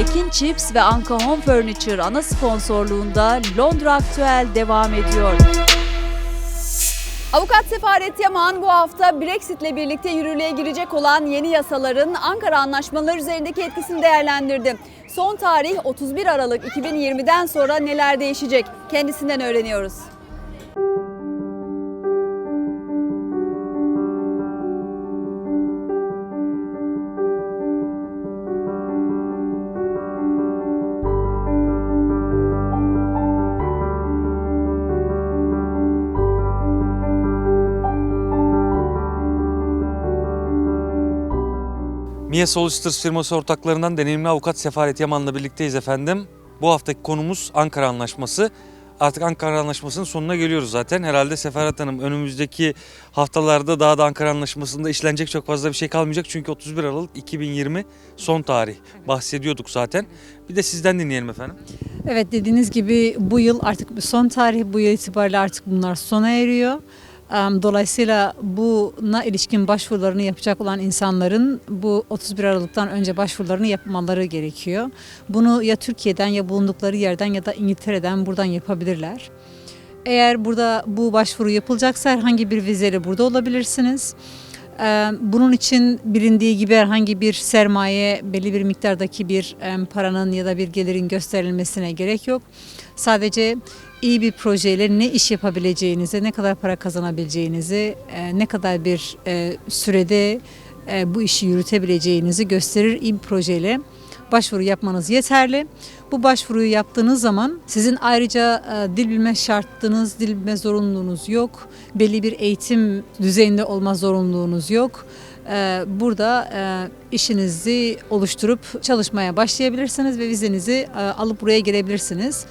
Ekin Chips ve Anka Home Furniture ana sponsorluğunda Londra Aktüel devam ediyor. Avukat Sefaret Yaman bu hafta Brexit'le birlikte yürürlüğe girecek olan yeni yasaların Ankara Anlaşmaları üzerindeki etkisini değerlendirdi. Son tarih 31 Aralık 2020'den sonra neler değişecek? Kendisinden öğreniyoruz. Mia Solicitors firması ortaklarından deneyimli avukat Sefaret Yaman'la birlikteyiz efendim. Bu haftaki konumuz Ankara Anlaşması. Artık Ankara Anlaşması'nın sonuna geliyoruz zaten. Herhalde Sefaret Hanım önümüzdeki haftalarda daha da Ankara Anlaşması'nda işlenecek çok fazla bir şey kalmayacak. Çünkü 31 Aralık 2020 son tarih bahsediyorduk zaten. Bir de sizden dinleyelim efendim. Evet dediğiniz gibi bu yıl artık son tarih bu yıl itibariyle artık bunlar sona eriyor. Dolayısıyla buna ilişkin başvurularını yapacak olan insanların bu 31 Aralık'tan önce başvurularını yapmaları gerekiyor. Bunu ya Türkiye'den ya bulundukları yerden ya da İngiltere'den buradan yapabilirler. Eğer burada bu başvuru yapılacaksa herhangi bir vizeyle burada olabilirsiniz. Bunun için bilindiği gibi herhangi bir sermaye, belli bir miktardaki bir paranın ya da bir gelirin gösterilmesine gerek yok. Sadece iyi bir projeyle ne iş yapabileceğinizi, ne kadar para kazanabileceğinizi, e, ne kadar bir e, sürede e, bu işi yürütebileceğinizi gösterir iyi bir projeyle başvuru yapmanız yeterli. Bu başvuruyu yaptığınız zaman sizin ayrıca dil bilme şartınız, dil bilme zorunluluğunuz yok. Belli bir eğitim düzeyinde olma zorunluluğunuz yok. Burada işinizi oluşturup çalışmaya başlayabilirsiniz ve vizenizi alıp buraya gelebilirsiniz.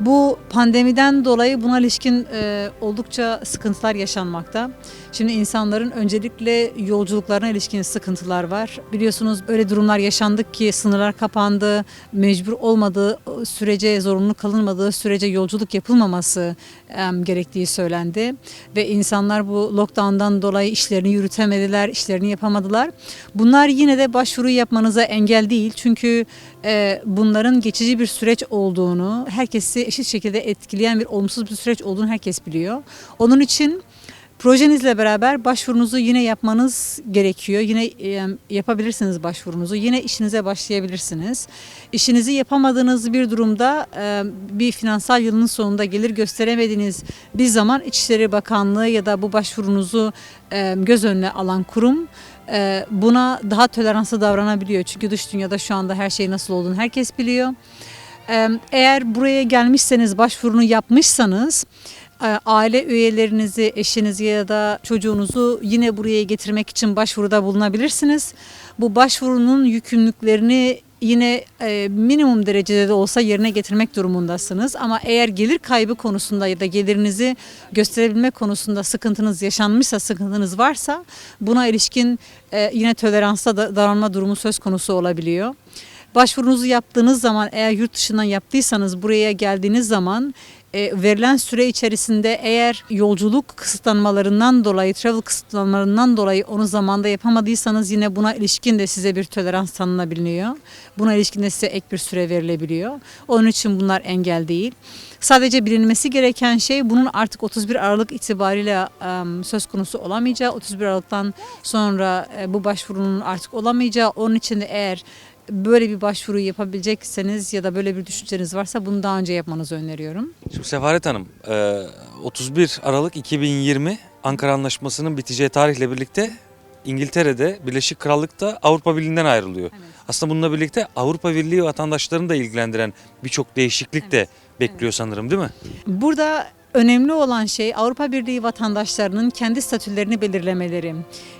Bu pandemiden dolayı buna ilişkin e, oldukça sıkıntılar yaşanmakta. Şimdi insanların öncelikle yolculuklarına ilişkin sıkıntılar var. Biliyorsunuz öyle durumlar yaşandık ki sınırlar kapandı, mecbur olmadığı sürece, zorunlu kalınmadığı sürece yolculuk yapılmaması em, gerektiği söylendi. Ve insanlar bu lockdown'dan dolayı işlerini yürütemediler, işlerini yapamadılar. Bunlar yine de başvuru yapmanıza engel değil. Çünkü e, bunların geçici bir süreç olduğunu, herkesi eşit şekilde etkileyen bir olumsuz bir süreç olduğunu herkes biliyor. Onun için projenizle beraber başvurunuzu yine yapmanız gerekiyor. Yine e, yapabilirsiniz başvurunuzu. Yine işinize başlayabilirsiniz. İşinizi yapamadığınız bir durumda e, bir finansal yılın sonunda gelir gösteremediğiniz bir zaman İçişleri Bakanlığı ya da bu başvurunuzu göz önüne alan kurum buna daha toleranslı davranabiliyor. Çünkü dış dünyada şu anda her şey nasıl olduğunu herkes biliyor. E, Eğer buraya gelmişseniz, başvurunu yapmışsanız e, aile üyelerinizi, eşinizi ya da çocuğunuzu yine buraya getirmek için başvuruda bulunabilirsiniz. Bu başvurunun yükümlülüklerini yine e, minimum derecede de olsa yerine getirmek durumundasınız. Ama eğer gelir kaybı konusunda ya da gelirinizi gösterebilme konusunda sıkıntınız yaşanmışsa, sıkıntınız varsa buna ilişkin e, yine toleransla da davranma durumu söz konusu olabiliyor. Başvurunuzu yaptığınız zaman eğer yurt dışından yaptıysanız buraya geldiğiniz zaman e, verilen süre içerisinde eğer yolculuk kısıtlanmalarından dolayı, travel kısıtlanmalarından dolayı onu zamanda yapamadıysanız yine buna ilişkin de size bir tolerans tanınabiliyor. Buna ilişkin de size ek bir süre verilebiliyor. Onun için bunlar engel değil. Sadece bilinmesi gereken şey bunun artık 31 Aralık itibariyle em, söz konusu olamayacağı, 31 Aralık'tan sonra e, bu başvurunun artık olamayacağı. Onun için de eğer böyle bir başvuru yapabilecekseniz ya da böyle bir düşünceniz varsa bunu daha önce yapmanızı öneriyorum. Şimdi Sefaret Hanım e, 31 Aralık 2020 Ankara Anlaşması'nın biteceği tarihle birlikte İngiltere'de Birleşik Krallık'ta Avrupa Birliği'nden ayrılıyor. Aslında bununla birlikte Avrupa Birliği vatandaşlarını da ilgilendiren birçok değişiklik de bekliyor sanırım değil mi? Burada önemli olan şey Avrupa Birliği vatandaşlarının kendi statülerini belirlemeleri.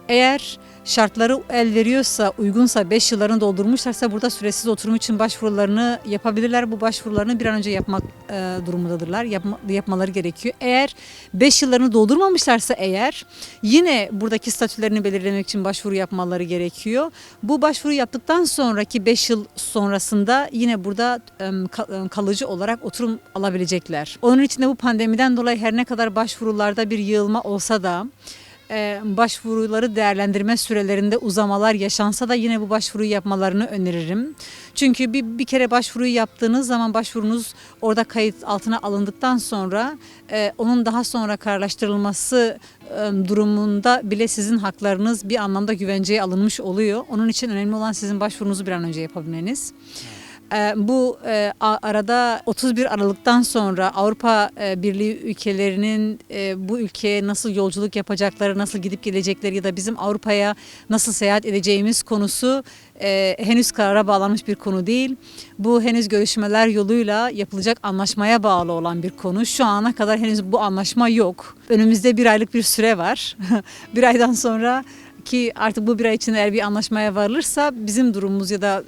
Eğer şartları el veriyorsa, uygunsa, 5 yıllarını doldurmuşlarsa burada süresiz oturum için başvurularını yapabilirler. Bu başvurularını bir an önce yapmak e, durumundadırlar. Yapma, yapmaları gerekiyor. Eğer 5 yıllarını doldurmamışlarsa eğer yine buradaki statülerini belirlemek için başvuru yapmaları gerekiyor. Bu başvuru yaptıktan sonraki 5 yıl sonrasında yine burada e, e, kalıcı olarak oturum alabilecekler. Onun için de bu pandemiden dolayı her ne kadar başvurularda bir yığılma olsa da e, başvuruları değerlendirme sürelerinde uzamalar yaşansa da yine bu başvuruyu yapmalarını öneririm. Çünkü bir, bir kere başvuruyu yaptığınız zaman başvurunuz orada kayıt altına alındıktan sonra e, onun daha sonra kararlaştırılması e, durumunda bile sizin haklarınız bir anlamda güvenceye alınmış oluyor. Onun için önemli olan sizin başvurunuzu bir an önce yapabilmeniz. E, Bu e, arada 31 Aralık'tan sonra Avrupa e, Birliği ülkelerinin e, bu ülkeye nasıl yolculuk yapacakları, nasıl gidip gelecekleri ya da bizim Avrupa'ya nasıl seyahat edeceğimiz konusu henüz karara bağlanmış bir konu değil. Bu henüz görüşmeler yoluyla yapılacak anlaşmaya bağlı olan bir konu. Şu ana kadar henüz bu anlaşma yok. Önümüzde bir aylık bir süre var. bir aydan sonra ki artık bu bir ay içinde eğer bir anlaşmaya varılırsa bizim durumumuz ya da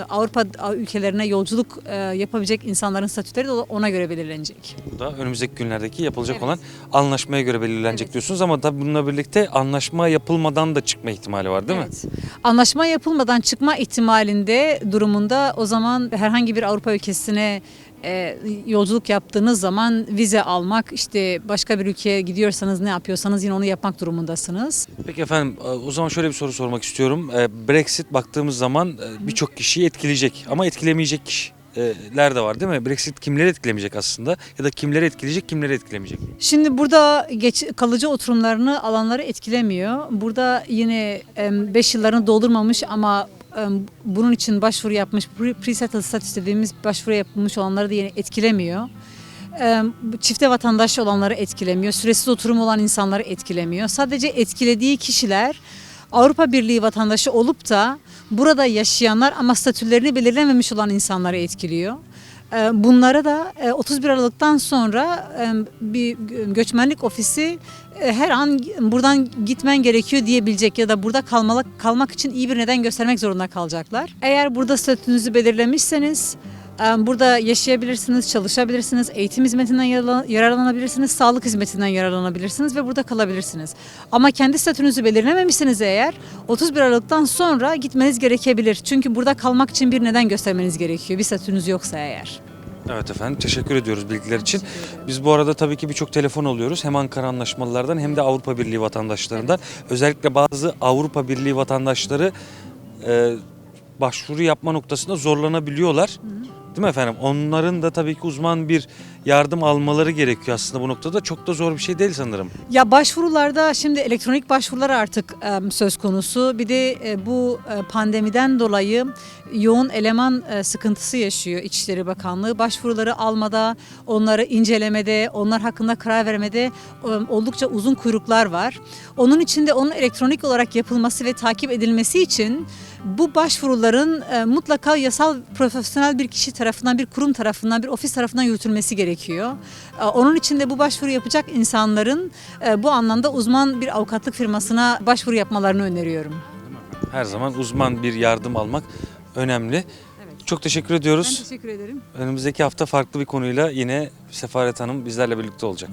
e, Avrupa ülkelerine yolculuk e, yapabilecek insanların statüleri de ona göre belirlenecek. Bu da önümüzdeki günlerdeki yapılacak Evet. olan anlaşmaya göre belirlenecek Evet. diyorsunuz ama tabii bununla birlikte anlaşma yapılmadan da çıkma ihtimali var değil mi? Evet. Anlaşma yapılmadan çıkma ihtimalinde durumunda o zaman herhangi bir Avrupa ülkesine e, yolculuk yaptığınız zaman vize almak işte başka bir ülkeye gidiyorsanız ne yapıyorsanız yine onu yapmak durumundasınız. Peki efendim e, o zaman şöyle bir soru sormak istiyorum. E, Brexit baktığımız zaman e, birçok kişiyi etkileyecek ama etkilemeyecek kişiler de var değil mi? Brexit kimleri etkilemeyecek aslında ya da kimleri etkileyecek kimleri etkilemeyecek? Şimdi burada geç, kalıcı oturumlarını alanları etkilemiyor. Burada yine 5 yıllarını doldurmamış ama bunun için başvuru yapmış, pre- pre-settled status dediğimiz başvuru yapılmış olanları da yine etkilemiyor. Çifte vatandaş olanları etkilemiyor. Süresiz oturum olan insanları etkilemiyor. Sadece etkilediği kişiler Avrupa Birliği vatandaşı olup da burada yaşayanlar ama statülerini belirlememiş olan insanları etkiliyor. Ee, Bunlara da e, 31 Aralık'tan sonra e, bir göçmenlik ofisi e, her an buradan gitmen gerekiyor diyebilecek ya da burada kalmalı, kalmak için iyi bir neden göstermek zorunda kalacaklar. Eğer burada statünüzü belirlemişseniz e, burada yaşayabilirsiniz, çalışabilirsiniz, eğitim hizmetinden yararlan- yararlanabilirsiniz, sağlık hizmetinden yararlanabilirsiniz ve burada kalabilirsiniz. Ama kendi statünüzü belirlememişseniz eğer 31 Aralık'tan sonra gitmeniz gerekebilir. Çünkü burada kalmak için bir neden göstermeniz gerekiyor. Bir statünüz yoksa eğer. Evet efendim teşekkür ediyoruz bilgiler için. Biz bu arada tabii ki birçok telefon alıyoruz. Hem Ankara anlaşmalılardan hem de Avrupa Birliği vatandaşlarından. Özellikle bazı Avrupa Birliği vatandaşları e, başvuru yapma noktasında zorlanabiliyorlar. Değil mi efendim? Onların da tabii ki uzman bir yardım almaları gerekiyor aslında bu noktada. Çok da zor bir şey değil sanırım. Ya başvurularda şimdi elektronik başvurular artık söz konusu. Bir de e, bu e, pandemiden dolayı yoğun eleman e, sıkıntısı yaşıyor İçişleri Bakanlığı. Başvuruları almada, onları incelemede, onlar hakkında karar vermede oldukça uzun kuyruklar var. Onun için de onun elektronik olarak yapılması ve takip edilmesi için bu başvuruların e, mutlaka yasal profesyonel bir kişi tarafından, bir kurum tarafından, bir ofis tarafından yürütülmesi gerekiyor. E, Onun için de bu başvuru yapacak insanların e, bu anlamda uzman bir avukatlık firmasına başvuru yapmalarını öneriyorum. Her zaman uzman bir yardım almak önemli. Çok teşekkür ediyoruz. teşekkür ederim. Önümüzdeki hafta farklı bir konuyla yine Sefaret Hanım bizlerle birlikte olacak.